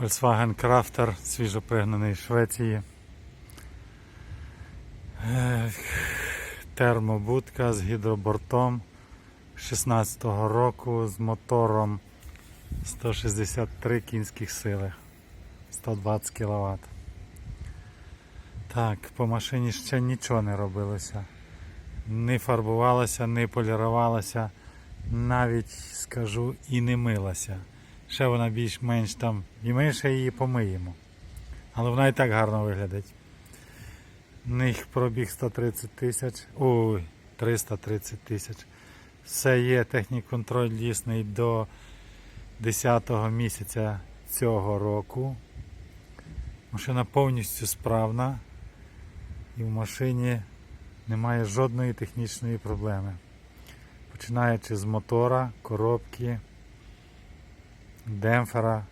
Volkswagen Crafter, свіжопригнаний з Швеції. Термобудка з гідробортом 16-го року з мотором 163 кінських сили, 120 кВт. Так, по машині ще нічого не робилося. Не фарбувалася, не полірувалася, навіть скажу і не милася. Ще вона більш-менш там, і ми ще її помиємо. Але вона і так гарно виглядить. В них пробіг 130 тисяч, ой, 330 тисяч. Все є, технік-контроль дійсний до 10 місяця цього року. Машина повністю справна і в машині немає жодної технічної проблеми. Починаючи з мотора, коробки, демпфера,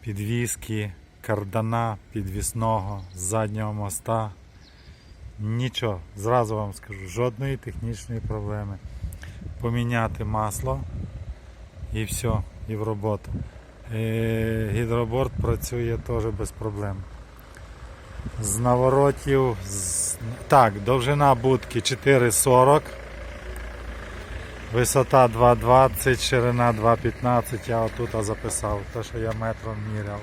підвіски, кардана підвісного, заднього моста. Нічого, зразу вам скажу, жодної технічної проблеми. Поміняти масло і все, і в роботу. Е, Гідроборд працює теж без проблем. З наворотів, з... так, довжина будки 4,40. Висота 2,20, ширина 2,15, я отут записав, те, що я метром міряв.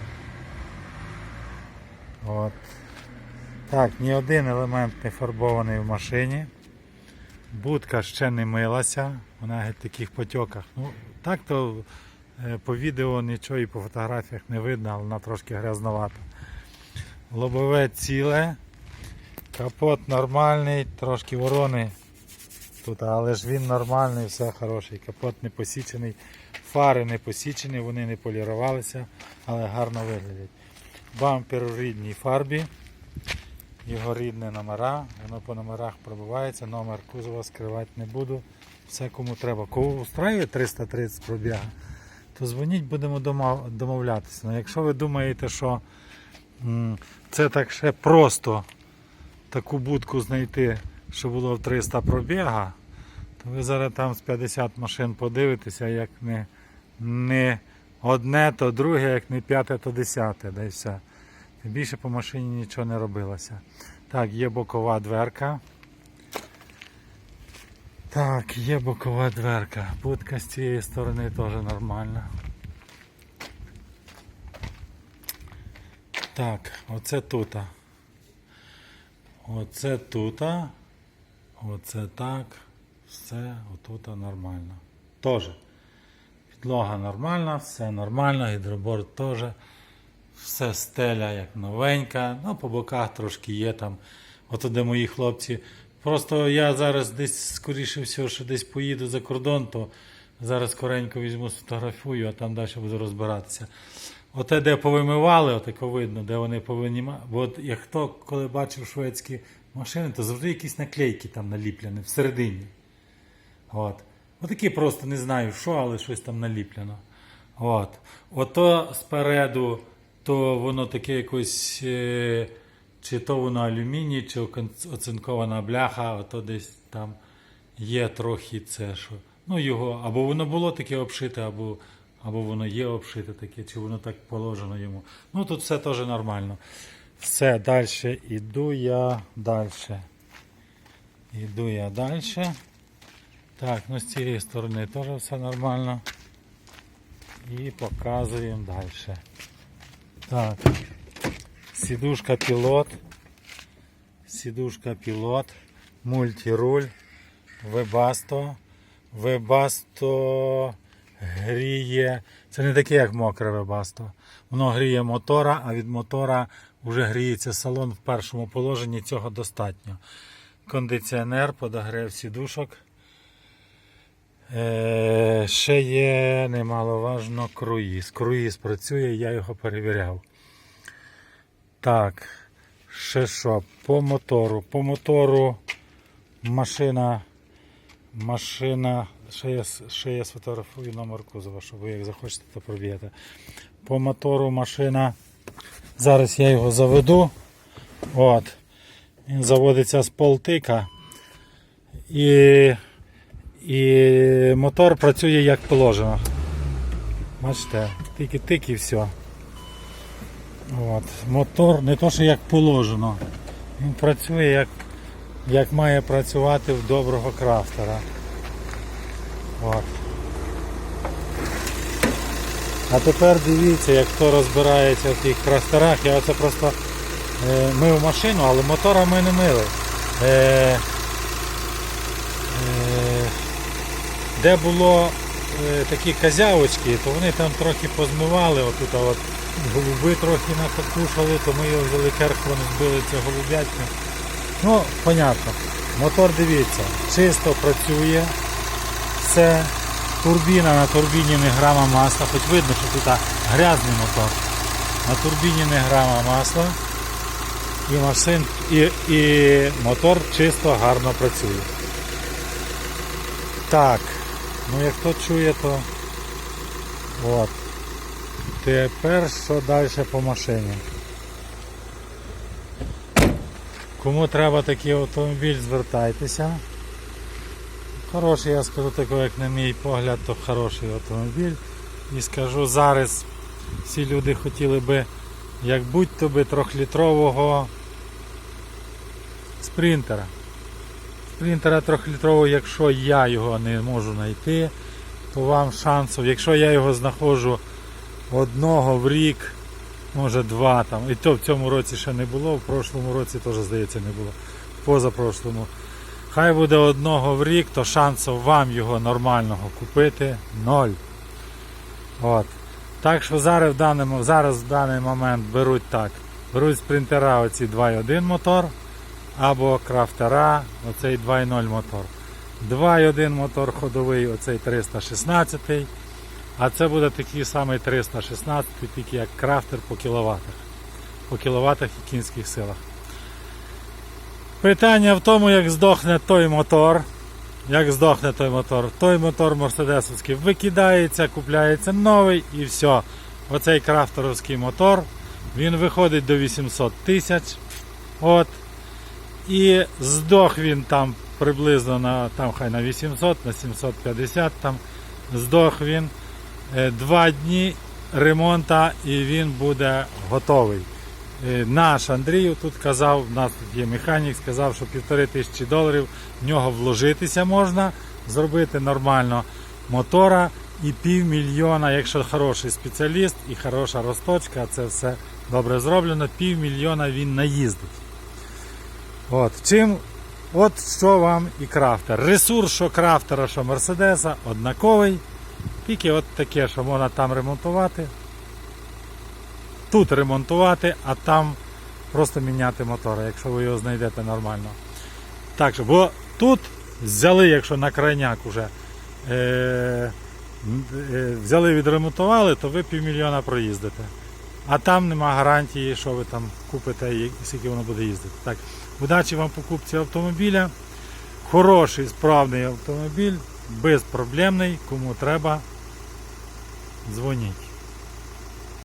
От. Так, ні один елемент не фарбований в машині. Будка ще не милася, вона геть в таких потьоках. Ну, так то е, по відео нічого і по фотографіях не видно, але вона трошки грязновата. Лобове ціле, капот нормальний, трошки ворони тут, але ж він нормальний, все хороший. Капот не посічений, фари не посічені, вони не полірувалися, але гарно виглядять. Бампер у рідній фарбі, його рідні номера, воно по номерах пробивається, номер кузова скривати не буду. Все кому треба. Кого устраює 330 пробіга, то дзвоніть, будемо домовлятися. Ну, якщо ви думаєте, що це так ще просто таку будку знайти, що було в 300 пробіга, то ви зараз там з 50 машин подивитеся, як не, не одне, то друге, як не п'яте, то десяте. Да й все. Тим більше по машині нічого не робилося. Так, є бокова дверка. Так, є бокова дверка. Будка з цієї сторони теж нормальна. Так, оце тут. Оце тут. Оце так. Все отут нормально. Тоже. Підлога нормальна, все нормально, гідроборд теж. Все стеля як новенька. Ну, по боках трошки є там. Ото де мої хлопці. Просто я зараз десь, скоріше всього, що десь поїду за кордон, то зараз коренько візьму, сфотографую, а там далі буду розбиратися. Оте, де повимивали, отако видно, де вони повинні. Бо от як хто коли бачив шведські машини, то завжди якісь наклейки там наліплені всередині. От. Отакі просто не знаю що, але щось там наліплено. От. Ото спереду, то воно таке якось, е, чи то воно алюміній, чи оцинкована бляха, ото десь там є трохи це, що. Ну, його, або воно було таке обшите, або, або воно є обшите таке, чи воно так положено йому. Ну тут все теж нормально. Все, далі іду я далі. Іду я далі. Так, ну з цієї сторони теж все нормально. І показуємо далі. Так. Сідушка пілот. Сідушка пілот. Мультируль. Вебасто. Вебасто гріє. Це не таке, як мокре вебасто. Воно гріє мотора, а від мотора вже гріється салон в першому положенні. Цього достатньо. Кондиціонер, подогрев сідушок. Е, ще є немаловажно круїз. Круїз працює, я його перевіряв. Так, ще що? По мотору. По мотору машина. Машина. Ще я, ще я сфотографую номер кузова, щоб ви як захочете, то проб'єте. По мотору машина. Зараз я його заведу. От. Він заводиться з полтика. І і мотор працює як положено. Бачите, тики-тик і все. От. Мотор не то, що як положено. Він працює як, як має працювати в доброго крафтера. От. А тепер дивіться, як хто розбирається в тих крафтерах. Я оце просто е, мив машину, але мотора ми не мили. Е, е, де було е, такі козявочки, то вони там трохи позмивали, отут от голуби трохи накакушали, то ми його взяли керхом, збили це голубятки. Ну, понятно. Мотор дивіться, чисто працює, все. Турбіна на турбіні не грама масла, хоч видно, що тут грязний мотор. На турбіні не грама масла. І машин, і, і мотор чисто гарно працює. Так, ну як хто чує, то от. Тепер що далі по машині? Кому треба такий автомобіль, звертайтеся. Хороший, я скажу такий, як на мій погляд, то хороший автомобіль. І скажу зараз всі люди хотіли би, як будь-то би трьохлітрового спринтера. Спринтера трьохлітрового, якщо я його не можу знайти, то вам шансів, якщо я його знаходжу одного в рік, може два там, і то в цьому році ще не було, в прошлому році теж, здається, не було. Позапрошлому. Хай буде одного в рік, то шансів вам його нормального купити ноль. От. Так що зараз в, даному, зараз в даний момент беруть так. Беруть спринтера оці 2.1 мотор або крафтера оцей 2.0 мотор. 2.1 мотор ходовий, оцей 316, а це буде такий самий 316, тільки як крафтер по кіловатах. По кіловатах і кінських силах. Питання в тому, як здохне той мотор. Як здохне той мотор. Той мотор мерседесовський викидається, купляється новий і все. Оцей крафтеровський мотор, він виходить до 800 тисяч. От. І здох він там приблизно на там хай на 800, на 750 там. Здох він е, два дні ремонта і він буде готовий. Е, Наш Андрій тут казав, у нас тут є механік, сказав, що півтори тисячі доларів в нього вложитися можна, зробити нормально мотора і півмільйона, якщо хороший спеціаліст і хороша розточка, це все добре зроблено, півмільйона він наїздить. От, чим, от що вам і крафтер. Ресурс, що крафтера, що Мерседеса, однаковий. Тільки от таке, що можна там ремонтувати. Тут ремонтувати, а там просто міняти мотори, якщо ви його знайдете нормально. Так що, бо тут взяли, якщо на крайняк уже е, е, взяли, відремонтували, то ви півмільйона проїздите. А там нема гарантії, що ви там купите і скільки воно буде їздити. Так, удачі вам покупці автомобіля. Хороший, справний автомобіль, безпроблемний. Кому треба, дзвоніть.